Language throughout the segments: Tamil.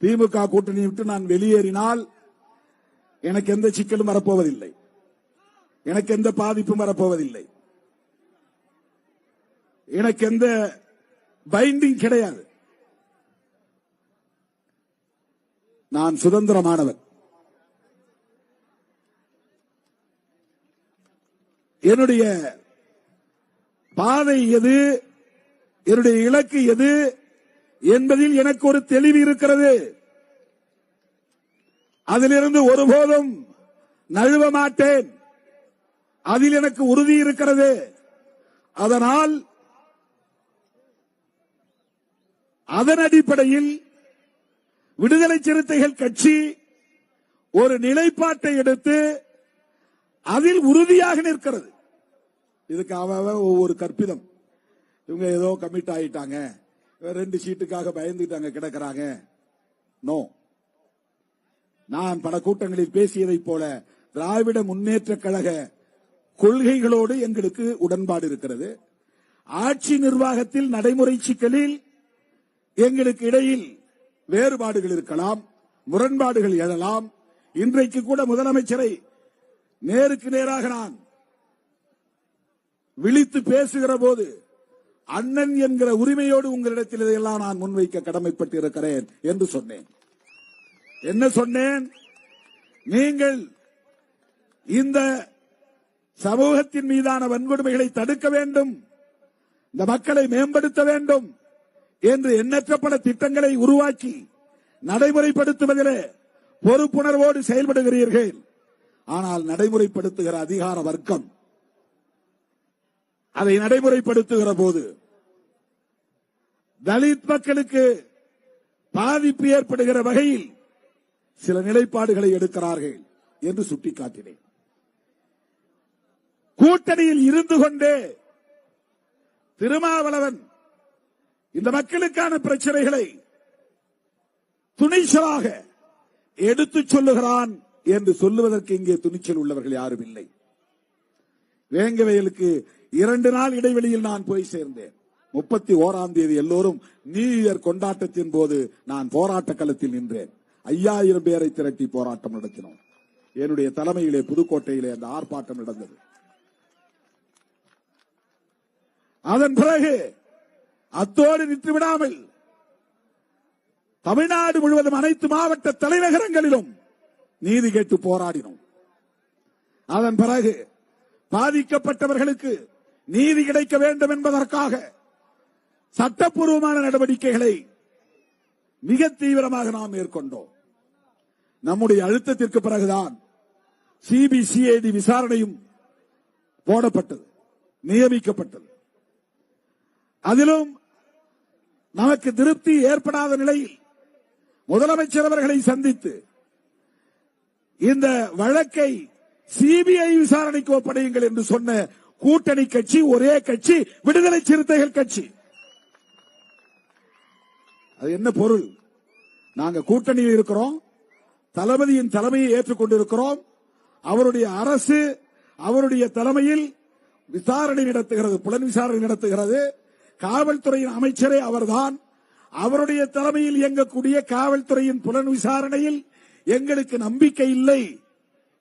திமுக கூட்டணி விட்டு நான் வெளியேறினால் எனக்கு எந்த சிக்கலும் வரப்போவதில்லை. எனக்கு எந்த பாதிப்பும் வரப்போவதில்லை. எனக்கு எந்த பைண்டிங் கிடையாது. நான் சுதந்திரமானவன். என்னுடைய பாதை எது? என்னுடைய இலக்கு எது? என்பதில் எனக்கு ஒரு தெளிவு இருக்கிறது. அதிலிருந்து ஒருபோதும் நழுவ மாட்டேன். அதில் எனக்கு உறுதி இருக்கிறது. அதனால் அதன் அடிப்படையில் விடுதலை சிறுத்தைகள் கட்சி ஒரு நிலைப்பாட்டை எடுத்து அதில் உறுதியாக நிற்கிறது. இதுக்கு அவ ஒவ்வொரு கற்பிதம். இவங்க ஏதோ கமிட் ஆயிட்டாங்க. ரெண்டு சீட்டுக்காக பயந்துட்டாங்க கிடக்கிறாங்க. நோ நான் பல கூட்டங்களில் பேசியதைப் போல திராவிட முன்னேற்ற கழக கொள்கைகளோடு எங்களுக்கு உடன்பாடு இருக்கிறது. ஆட்சி நிர்வாகத்தில் நடைமுறை சிக்கலில் எங்களுக்கு இடையில் வேறுபாடுகள் இருக்கலாம் முரண்பாடுகள் எழலாம். இன்றைக்கு கூட முதலமைச்சரை நேருக்கு நேராக நான் விழித்து பேசுகிற போது அண்ணன் என்கிற உரிமையோடு உங்களிடத்தில் இதையெல்லாம் நான் முன்வைக்க கடமைப்பட்டு இருக்கிறேன் என்று சொன்னேன். என்ன சொன்னேன்? நீங்கள் இந்த சமூகத்தின் மீதான வன்கொடுமைகளை தடுக்க வேண்டும் இந்த மக்களை மேம்படுத்த வேண்டும் என்று எண்ணற்ற பல திட்டங்களை உருவாக்கி நடைமுறைப்படுத்துவதிலே பொறுப்புணர்வோடு செயல்படுகிறீர்கள். ஆனால் நடைமுறைப்படுத்துகிற அதிகார வர்க்கம். அதை நடைமுறைப்படுத்துகிற போது தலித் மக்களுக்கு பாதிப்பு ஏற்படுகிற வகையில் சில நிலைப்பாடுகளை எடுக்கிறார்கள் என்று சுட்டிக்காட்டினேன். கூட்டணியில் இருந்து கொண்டே திருமாவளவன் இந்த மக்களுக்கான பிரச்சனைகளை துணிச்சலாக எடுத்துச் சொல்லுகிறான் என்று சொல்லுவதற்கு இங்கே துணிச்சல் உள்ளவர்கள் யாரும் இல்லை. வேங்கவயலுக்கு இரண்டு நாள் இடைவெளியில் நான் போய் சேர்ந்தேன். முப்பத்தி ஓராம் தேதி எல்லோரும் நியூ இயர் கொண்டாட்டத்தின் போது நான் போராட்ட களத்தில் நின்றேன். ஐயாயிரம் பேரை திரட்டி போராட்டம் நடத்தினோம். என்னுடைய தலைமையிலே புதுக்கோட்டையிலே அந்த ஆர்ப்பாட்டம் நடந்தது. அதன் பிறகு அத்தோடு நின்று விடாமல் தமிழ்நாடு முழுவதும் அனைத்து மாவட்ட தலைநகரங்களிலும் நீதி கேட்டு போராடினோம். அதன் பிறகு பாதிக்கப்பட்டவர்களுக்கு நீதி கிடைக்க வேண்டும் என்பதற்காக சட்டப்பூர்வமான நடவடிக்கைகளை மிக தீவிரமாக நாம் மேற்கொண்டோம். நம்முடைய அழுத்தத்திற்கு பிறகுதான் சிபிசிஐடி விசாரணையும் போடப்பட்டது நியமிக்கப்பட்டது. அதிலும் நமக்கு திருப்தி ஏற்படாத நிலையில் முதலமைச்சர் அவர்களை சந்தித்து இந்த வழக்கை சிபிஐ விசாரணைக்கு ஒப்படையுங்கள் என்று சொன்ன கூட்டணி கட்சி ஒரே கட்சி விடுதலை சிறுத்தைகள் கட்சி. அது என்ன பொருள்? நாங்க கூட்டணியில் இருக்கிறோம் தளபதியின் தலைமையை ஏற்றுக்கொண்டிருக்கிறோம் அவருடைய அரசு அவருடைய தலைமையில் விசாரணை நடத்துகிறது புலன் விசாரணை நடத்துகிறது. காவல்துறையின் அமைச்சரே அவர்தான். அவருடைய தலைமையில் இயங்கக்கூடிய காவல்துறையின் புலன் விசாரணையில் எங்களுக்கு நம்பிக்கை இல்லை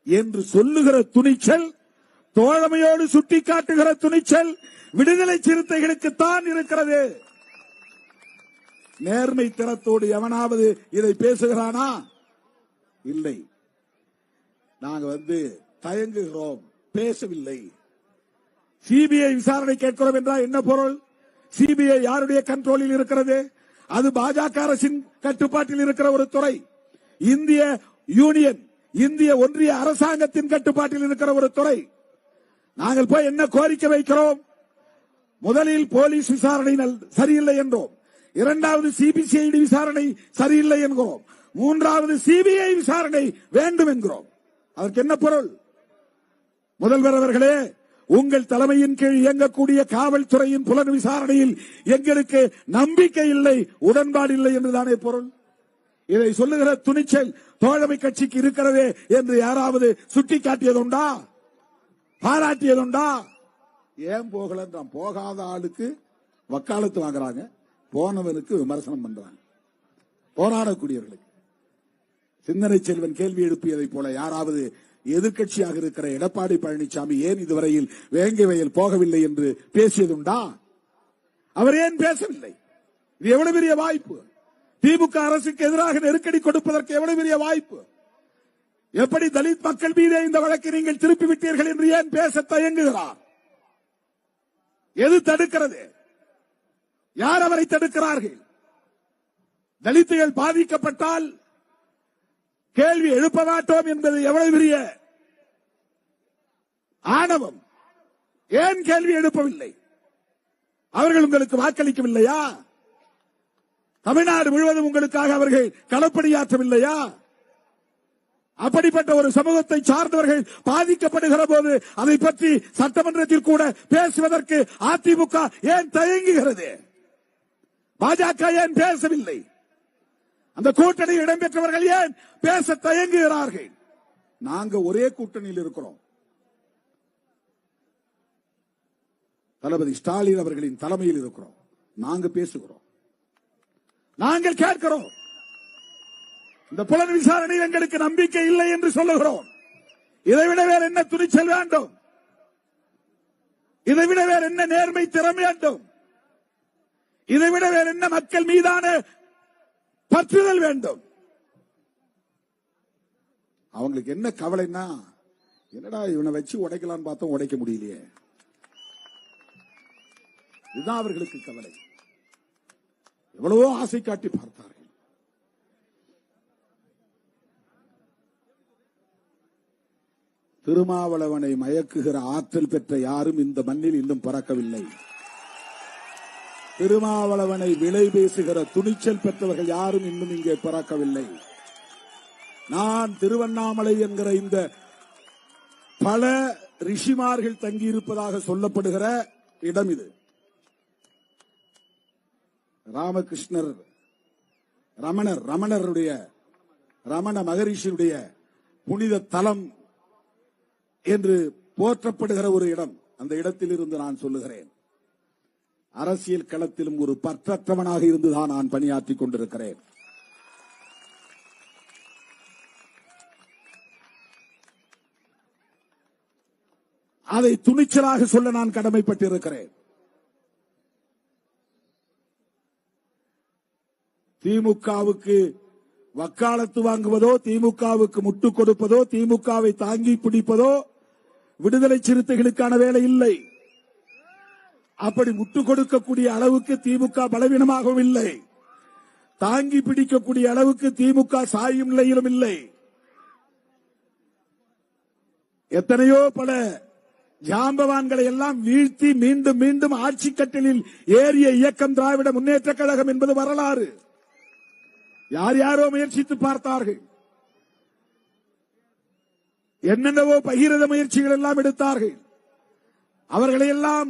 என்று சொல்லுகிற துணிச்சல் தோழமையோடு சுட்டிக்காட்டுகிற துணிச்சல் விடுதலை சிறுத்தைகளுக்குத்தான் இருக்கிறது. நேர்மை திறத்தோடு எவனாவது இதை பேசுகிறானா? இல்லை. நாங்க வந்து தயங்குகிறோம் பேசவில்லை. சிபிஐ விசாரணை கேட்கிறோம் என்றால் என்ன பொருள்? சிபிஐ யாருடைய கண்ட்ரோலில் இருக்கிறது? அது பாஜக அரசின் கட்டுப்பாட்டில் இருக்கிற ஒரு துறை. இந்திய யூனியன் இந்திய ஒன்றிய அரசாங்கத்தின் கட்டுப்பாட்டில் இருக்கிற ஒரு துறை. நாங்கள் போய் என்ன கோரிக்கை வைக்கிறோம்? முதலில் போலீஸ் விசாரணை நல்- சரியில்லை என்றோம். இரண்டாவது சிபிசிஐடி விசாரணை சரியில்லை என்கிறோம். மூன்றாவது சிபிஐ விசாரணை வேண்டும் என்கிறோம். அதற்கு என்ன பொருள்? முதல்வர் அவர்களே உங்கள் தலைமையின் கீழ் இயங்கக்கூடிய காவல்துறையின் புலன் விசாரணையில் எங்களுக்கு நம்பிக்கை இல்லை உடன்பாடு இல்லை என்றுதானே பொருள்? இதை சொல்லுகிற துணிச்சல் தோழமை கட்சிக்கு இருக்கிறதே என்று யாராவது சுட்டிக்காட்டியதுண்டா? பாராட்டியதுண்டா? ஏன் போகலன்றான் போகாத ஆளுக்கு வக்காலத்து வாங்குறாங்க. போனவனுக்கு விமர்சனம் பண்றாங்க. போராடக்கூடியவர்களுக்கு. சிந்தனை செல்வன் கேள்வி எழுப்பியதைப் போல யாராவது எதிர்க்கட்சியாக இருக்கிற எடப்பாடி பழனிசாமி ஏன் இதுவரையில் வேங்கை வயல் போகவில்லை என்று பேசியதுண்டா? அவர் ஏன் பேசவில்லை? இது எவ்வளவு பெரிய வாய்ப்பு? திமுக அரசுக்கு எதிராக நெருக்கடி கொடுப்பதற்கு எவ்வளவு பெரிய வாய்ப்பு? எப்படி தலித் மக்கள் மீதே இந்த வழக்கை நீங்கள் திருப்பி விட்டீர்கள் என்று ஏன் பேச தயங்குகிறார்? எது தடுக்கிறது? யார் அவரை தடுக்கிறார்கள்? தலித்துகள் பாதிக்கப்பட்டால் கேள்வி எழுப்ப மாட்டோம் என்பது எவ்வளவு பெரிய ஆணவம்? ஏன் கேள்வி எழுப்பவில்லை? அவர்கள் உங்களுக்கு வாக்களிக்கவில்லையா? தமிழ்நாடு முழுவதும் உங்களுக்காக அவர்கள் களப்பணியாற்றவில்லையா? அப்படிப்பட்ட ஒரு சமூகத்தை சார்ந்தவர்கள் பாதிக்கப்படுகிற போது அதை பற்றி சட்டமன்றத்தில் கூட பேசுவதற்கு அதிமுக ஏன் தயங்குகிறது? பாஜக ஏன் பேசவில்லை? அந்த கூட்டணியில் இடம்பெற்றவர்கள் ஏன் பேச தயங்குகிறார்கள்? நாங்க ஒரே கூட்டணியில் இருக்கிறோம். தளபதி ஸ்டாலின் அவர்களின் தலைமையில் இருக்கிறோம். நாங்க பேசுகிறோம். நாங்கள் கேட்கிறோம். இந்த புலன் விசாரணையில் எங்களுக்கு நம்பிக்கை இல்லை என்று சொல்லுகிறோம். இதைவிட வேற என்ன துணிச்சல் வேண்டும்? இதைவிட வேற என்ன நேர்மை திறம் வேண்டும்? இதைவிட வேற என்ன மக்கள் மீதான பற்றுதல் வேண்டும்? அவங்களுக்கு என்ன கவலைன்னா என்னடா இவனை வச்சு உடைக்கலாம்னு பார்த்தோம் உடைக்க முடியலையே. இதுதான் அவர்களுக்கு கவலை. எவ்வளவோ ஆசை காட்டி பார்த்தார்கள். திருமாவளவனை மயக்குகிற ஆற்றல் பெற்ற யாரும் இந்த மண்ணில் இன்னும் பறக்கவில்லை. திருமாவளவனை விலை பேசுகிற துணிச்சல் பெற்றவர்கள் யாரும் இன்னும் இங்கே பிறக்கவில்லை. நான் திருவண்ணாமலை என்கிற இந்த பல ரிஷிமார்கள் தங்கியிருப்பதாக சொல்லப்படுகிற இடம் இது. ராமகிருஷ்ணர் ரமணர் ரமணருடைய ரமண மகரிஷியுடைய புனித தலம் என்று போற்றப்படுகிற ஒரு இடம். அந்த இடத்தில் இருந்து நான் சொல்லுகிறேன். அரசியல் களத்திலும் ஒரு பற்றற்றவனாக இருந்துதான் நான் பணியாற்றிக் கொண்டிருக்கிறேன். அதை துணிச்சலாக சொல்ல நான் கடமைப்பட்டிருக்கிறேன். திமுகவுக்கு வக்காலத்து வாங்குவதோ திமுகவுக்கு முட்டு கொடுப்பதோ திமுகவை தாங்கி பிடிப்பதோ விடுதலை சிறுத்தைகளுக்கான வேலை இல்லை. அப்படி முட்டு கொடுக்கக்கூடிய அளவுக்கு திமுக பலவீனமாகவும் இல்லை. தாங்கி பிடிக்கக்கூடிய அளவுக்கு திமுக சாயும் நிலையிலும் இல்லை. எத்தனையோ பல ஜாம்பவான்களை எல்லாம் வீழ்த்தி மீண்டும் மீண்டும் ஆட்சி கட்டலில் ஏறிய இயக்கம் திராவிட முன்னேற்ற கழகம் என்பது வரலாறு. யார் யாரோ முயற்சித்து பார்த்தார்கள். என்னென்னவோ பகிரத முயற்சிகள் எல்லாம் எடுத்தார்கள். அவர்களை எல்லாம்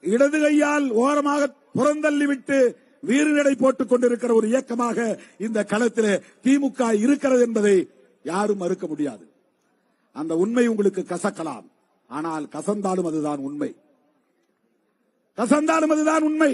இடது கையால் ஓரமாக புறந்தள்ளிவிட்டு வீறுநடை போட்டுக் கொண்டிருக்கிற ஒரு இயக்கமாக இந்த களத்தில் திமுக இருக்கிறது என்பதை யாரும் மறுக்க முடியாது. அந்த உண்மை உங்களுக்கு கசக்கலாம். ஆனால் கசந்தாலும் அதுதான் உண்மை. கசந்தாலும் அதுதான் உண்மை.